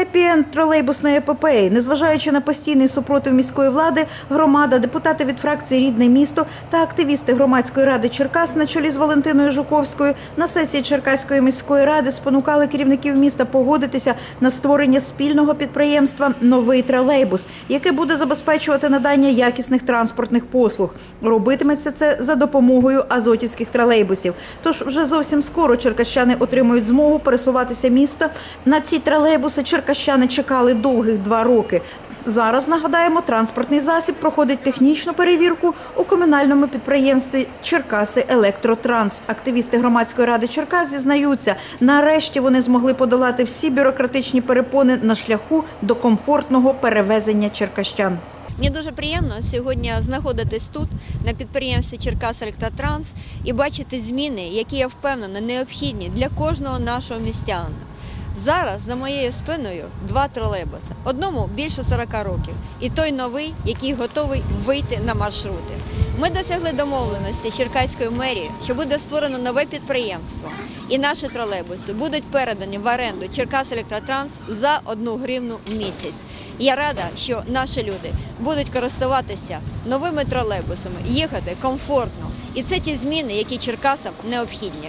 Хеппі-енд тролейбусної епопеї, незважаючи на постійний супротив міської влади, громада, депутати від фракції Рідне місто та активісти громадської ради Черкас на чолі з Валентиною Жуковською на сесії Черкаської міської ради спонукали керівників міста погодитися на створення спільного підприємства Новий тролейбус, яке буде забезпечувати надання якісних транспортних послуг. Робитиметься це за допомогою азотівських тролейбусів. Тож вже зовсім скоро черкащани отримують змогу пересуватися місто. На ці тролейбуси черкащани чекали довгих два роки. Зараз нагадаємо, транспортний засіб проходить технічну перевірку у комунальному підприємстві Черкаси Електротранс. Активісти громадської ради Черкас зізнаються, нарешті вони змогли подолати всі бюрократичні перепони на шляху до комфортного перевезення черкащан. Мені дуже приємно сьогодні знаходитись тут, на підприємстві Черкас Електротранс, і бачити зміни, які я впевнена необхідні для кожного нашого містянина. Зараз за моєю спиною два тролейбуси. Одному більше 40 років, і той новий, який готовий вийти на маршрути. Ми досягли домовленості Черкаської мерії, що буде створено нове підприємство, і наші тролейбуси будуть передані в оренду Черкас Електротранс за одну гривну в місяць. Я рада, що наші люди будуть користуватися новими тролейбусами, їхати комфортно. І це ті зміни, які Черкасам необхідні.